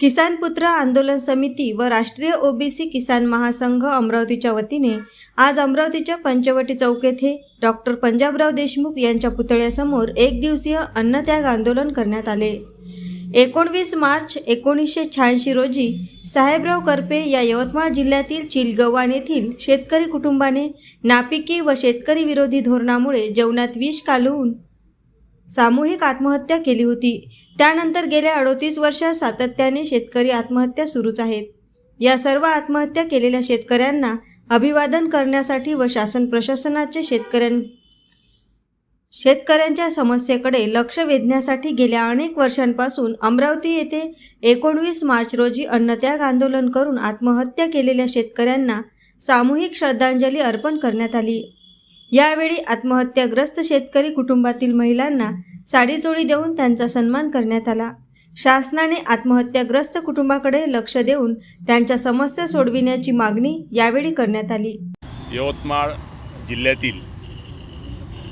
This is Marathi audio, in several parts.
किसान पुत्र आंदोलन समिती व राष्ट्रीय ओबीसी किसान महासंघ अमरावतीच्या वतीने आज अमरावतीच्या पंचवटी चौक येथे डॉक्टर पंजाबराव देशमुख यांच्या पुतळ्यासमोर एक दिवसीय अन्नत्याग आंदोलन करण्यात आले. एकोणवीस मार्च एकोणीसशे शहाऐंशी रोजी साहेबराव करपे या यवतमाळ जिल्ह्यातील चिलगव्हाण येथील शेतकरी कुटुंबाने नापिकी व शेतकरी विरोधी धोरणामुळे जेवणात विष कालवून सामूहिक आत्महत्या केली होती. त्यानंतर गेल्या अडोतीस वर्षात सातत्याने शेतकरी आत्महत्या सुरूच आहेत. या सर्व आत्महत्या केलेल्या शेतकऱ्यांना अभिवादन करण्यासाठी व शासन प्रशासनाचे शेतकऱ्यां शेतकऱ्यांच्या समस्येकडे लक्ष वेधण्यासाठी गेल्या अनेक वर्षांपासून अमरावती येथे एकोणवीस मार्च रोजी अन्नत्याग आंदोलन करून आत्महत्या केलेल्या शेतकऱ्यांना सामूहिक श्रद्धांजली अर्पण करण्यात आली. यावेळी आत्महत्याग्रस्त शेतकरी कुटुंबातील महिलांना साडीचोळी देऊन त्यांचा सन्मान करण्यात आला. शासनाने आत्महत्याग्रस्त कुटुंबाकडे लक्ष देऊन त्यांच्या समस्या सोडविण्याची मागणी यावेळी करण्यात आली. यवतमाळ जिल्ह्यातील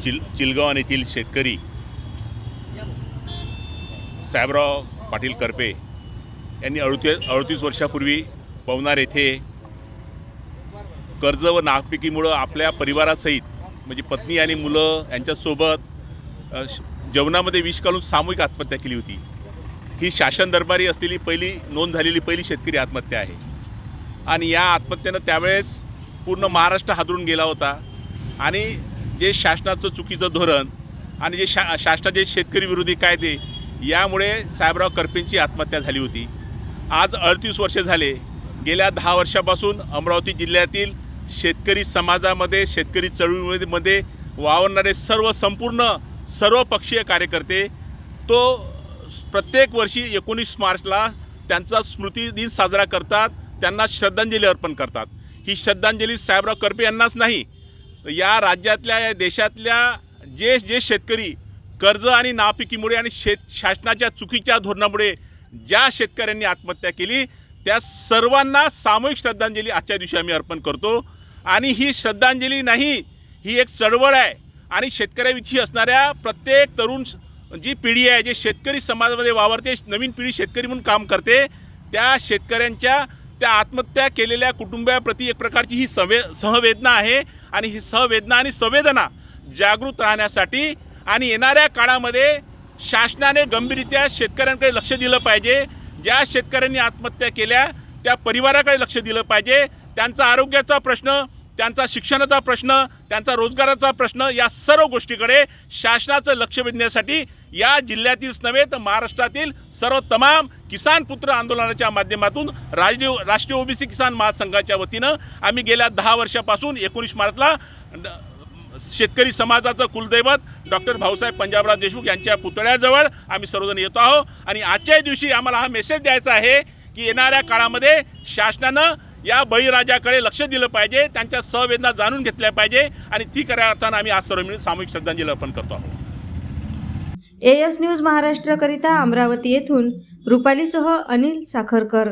चिल चिलगाव येथील शेतकरी साहेबराव पाटील करपे यांनी अडुती अडतीस वर्षापूर्वी पवनार येथे कर्ज व नागपिकीमुळं आपल्या परिवारासहित म्हणजे पत्नी आणि मुलं यांच्यासोबत श- जेवणामध्ये विष घालून सामूहिक आत्महत्या केली होती. ही शासन दरबारी असलेली पहिली नोंद झालेली पहिली शेतकरी आत्महत्या आहे. आणि या आत्महत्येनं त्यावेळेस पूर्ण महाराष्ट्र हादरून गेला होता. आणि जे शासनाचं चुकीचं धोरण आणि जे शा शासनाचे शेतकरी विरोधी कायदे यामुळे साहेबराव करपेंची आत्महत्या झाली होती. आज अडतीस वर्षे झाले. गेल्या दहा वर्षापासून अमरावती जिल्ह्यातील शेतकरी समाजामध्ये शेतकरी चळवळीमध्ये वावरणारे सर्व संपूर्ण सर्व पक्षीय कार्यकर्ते तो प्रत्येक वर्षी एकोणीस मार्चला त्यांचा स्मृतिदिन साजरा करतात त्यांना श्रद्धांजली अर्पण करतात. ही श्रद्धांजली साहेबराव करपे यांनाच नाही या राज्यातल्या या देशातल्या जे जे शेतकरी कर्ज आणि नापिकीमुळे आणि शेत शासनाच्या चुकीच्या धोरणामुळे ज्या शेतकऱ्यांनी आत्महत्या केली त्या सर्वांना सामूहिक श्रद्धांजली आजच्या दिवशी आम्ही अर्पण करतो. आणि ही श्रद्धांजली नाही ही एक चळवळ आहे. आणि शेतकऱ्याविषयी असणाऱ्या प्रत्येक तरुण जी पिढी आहे जे शेतकरी समाजामध्ये वावरते नवीन पिढी शेतकरी म्हणून काम करते त्या शेतकऱ्यांच्या त्या आत्महत्या केलेल्या कुटुंबाप्रती एक प्रकारची ही संवे सहवेदना आहे. आणि ही सहवेदना आणि संवेदना जागृत राहण्यासाठी आणि येणाऱ्या काळामध्ये शासनाने गंभीररित्या शेतकऱ्यांकडे लक्ष दिलं पाहिजे. ज्या शेतकऱ्यांनी आत्महत्या केल्या त्या परिवाराकडे लक्ष दिलं पाहिजे. त्यांचा आरोग्याचा प्रश्न त्यांचा शिक्षणाचा प्रश्न त्यांचा रोजगाराचा प्रश्न या सर्व गोष्टीकडे शासनाचं लक्ष वेधण्यासाठी या जिल्ह्यातीलच नव्हे तर महाराष्ट्रातील सर्व तमाम किसान पुत्र आंदोलनाच्या माध्यमातून राष्ट्रीय राष्ट्रीय ओबीसी किसान महासंघाच्या वतीनं आम्ही गेल्या दहा वर्षापासून एकोणीस मार्चला शेतकरी समाजाचं कुलदैवत डॉक्टर भाऊसाहेब पंजाबराव देशमुख यांच्या पुतळ्याजवळ आम्ही सर्वजण येतो आहोत. आणि आजच्याही दिवशी आम्हाला हा मेसेज द्यायचा आहे की येणाऱ्या काळामध्ये शासनानं या बळीराजाकडे लक्ष दिलं पाहिजे त्यांच्या सहवेदना जाणून घेतल्या पाहिजे आणि ती खऱ्या अर्थानं आम्ही आज सर्व मिळून सामूहिक श्रद्धांजली अर्पण करतो आहोत. एएस न्यूज महाराष्ट्रकरिता अमरावती येथून रुपालीसह अनिल साखरकर.